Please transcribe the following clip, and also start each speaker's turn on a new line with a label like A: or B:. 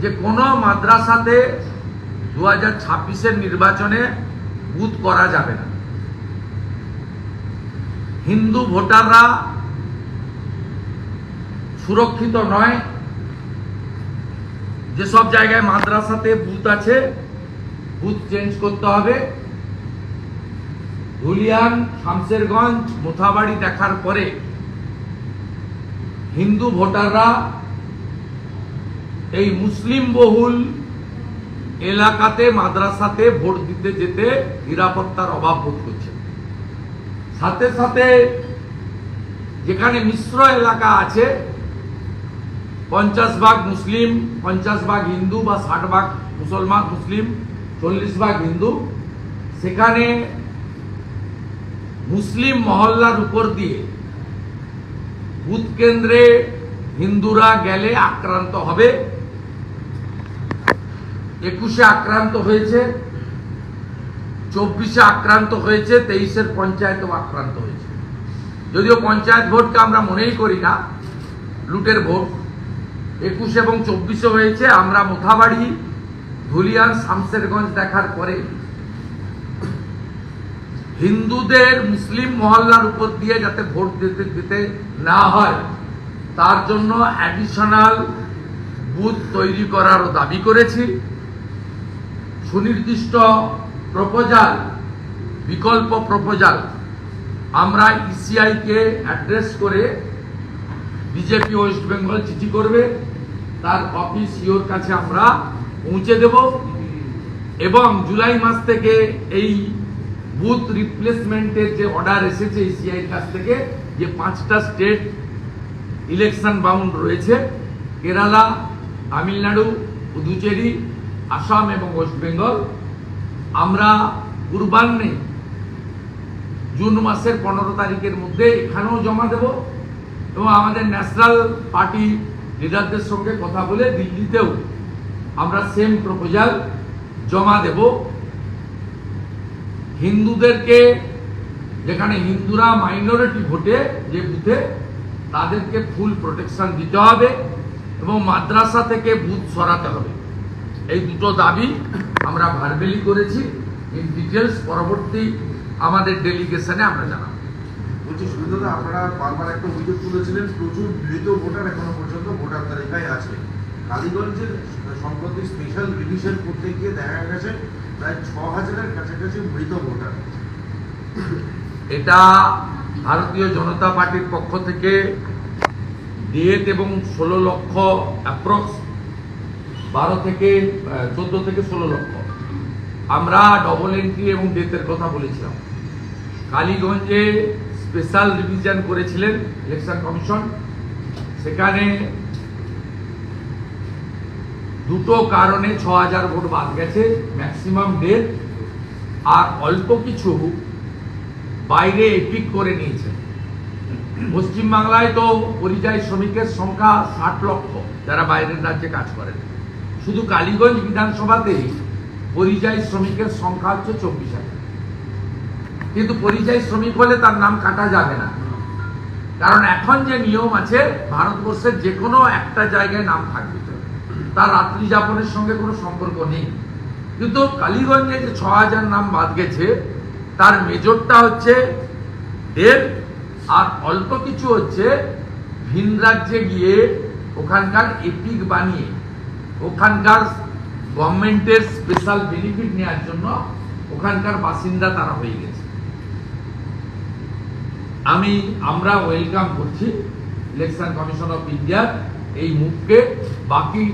A: যে কোনো মাদ্রাসাতে দু হাজার নির্বাচনে বুথ করা যাবে না। হিন্দু ভোটাররা সুরক্ষিত নয়। যেসব জায়গায় মাদ্রাসাতে বুথ আছে, বুথ চেঞ্জ করতে হবে। ধুলিয়ান শামসেরগঞ্জ মোথাবাড়ি দেখার পরে হিন্দু ভোটাররা এই মুসলিম বহুল এলাকাতে, মাদ্রাসাতে ভোট দিতে যেতে নিরাপত্তার অভাব বোধ করছে। সাথে সাথে যেখানে মিশ্র এলাকা আছে, পঞ্চাশ ভাগ মুসলিম, পঞ্চাশ ভাগ হিন্দু বা ষাট ভাগ মুসলমান, মুসলিম, চল্লিশ ভাগ হিন্দু, সেখানে মুসলিম মহল্লার উপর দিয়ে বুথ কেন্দ্রে হিন্দুরা গেলে আক্রান্ত হবে। একুশে আক্রান্ত হয়েছে, চব্বিশে আক্রান্ত হয়েছে, তেইশের পঞ্চায়েতও আক্রান্ত হয়েছে। যদিও পঞ্চায়েত ভোটকে আমরা মনেই করি না, লুটের ভোট। একুশ এবং চব্বিশে হয়েছে, আমরা মোথাবাড়ি, ধুলিয়ান শামসেরগঞ্জ দেখার পরে হিন্দুদের, মুসলিম মহল্লার উপর দিয়ে যাতে ভোট দিতে দিতে না হয়, তার জন্য অ্যাডিশনাল বুথ তৈরি করারও দাবি করেছি। সুনির্দিষ্ট প্রপোজাল, বিকল্প প্রপোজাল আমরা ইসিআইকে অ্যাড্রেস করে বিজেপি ওয়েস্ট বেঙ্গল চিঠি করবে, তার অফিস ইওর কাছে আমরা পৌঁছে দেব এবং জুলাই মাস থেকে এই বুথ রিপ্লেসমেন্টের যে অর্ডার এসেছে ইসিআই কাছ থেকে যে পাঁচটা স্টেট ইলেকশন বাউন্ড রয়েছে, কেরালা, তামিলনাড়ু, পুদুচেরি আসাম এবং ওয়েস্ট বেঙ্গল, আমরা পূর্বাহ্নে জুন মাসের পনেরো তারিখের মধ্যে এখানেও জমা দেব এবং আমাদের ন্যাশনাল পার্টি লিডারদের সঙ্গে কথা বলে দিল্লিতেও আমরা সেম প্রপোজাল জমা দেব। হিন্দুদেরকে, যেখানে হিন্দুরা মাইনরিটি ভোটে যে বুথে, তাদেরকে ফুল প্রোটেকশন দিতে হবে এবং মাদ্রাসা থেকে বুথ সরাতে হবে। এই দুটো দাবি আমরা ভার্বেলি করেছি ইন ডিটেলস পরবর্তী আমাদের ডেলিগেশনে আমরা জানাব।
B: বলছি সুবিধা আপনারা বারবার একটা অভিযোগ তুলেছিলেন প্রচুর মৃত ভোটার এখনও পর্যন্ত ভোটার তালিকায় আছে। কালীগঞ্জের সম্প্রতি স্পেশাল রিভিশন করতে গিয়ে দেখা গেছে প্রায় ছ হাজারের কাছাকাছি মৃত ভোটার।
A: এটা ভারতীয় জনতা পার্টির পক্ষ থেকে ডেট এবং ষোলো লক্ষ অ্যাপ্রক্স বারো থেকে চোদ্দ থেকে ষোলো লক্ষ। আমরা ডবল এন্ট্রি এবং ডেথের কথা বলেছিলাম। কালীগঞ্জে স্পেশাল রিভিশন করেছিলেন ইলেকশন কমিশন সেখানে দুটো কারণে ছ হাজার ভোট বাদ গেছে ম্যাক্সিমাম ডেথ আর অল্প কিছু বাইরে এপিক করে নিয়েছে। পশ্চিমবাংলায় তো পরিযায়ী শ্রমিকের সংখ্যা ষাট লক্ষ, যারা বাইরের রাজ্যে কাজ করেন। শুধু কালীগঞ্জ বিধানসভাতেই পরিযায়ী শ্রমিকের সংখ্যা হচ্ছে চব্বিশ হাজার। কিন্তু পরিযায়ী শ্রমিক হলে তার নাম কাটা যাবে না। কারণ এখন যে নিয়ম আছে, ভারতবর্ষের যে কোনো একটা জায়গায় নাম থাকবে। তার রাত্রি যাপনের সঙ্গে কোনো সম্পর্ক নেই। কিন্তু কালীগঞ্জে যে ছ হাজার নাম বাদ গেছে, তার মেজরটা হচ্ছে দেব, আর অল্প কিছু হচ্ছে ভিন রাজ্যে গিয়ে ওখানকার এপিক বানিয়ে ওখানকার গভর্নমেন্টের স্পেশাল বেনিফিট নেওয়ার জন্য ওখানকার বাসিন্দা তারা হয়ে গেছে। আমি, আমরা ওয়েলকাম করছি ইলেকশন কমিশন অফ ইন্ডিয়ার এই মুখকে বাকি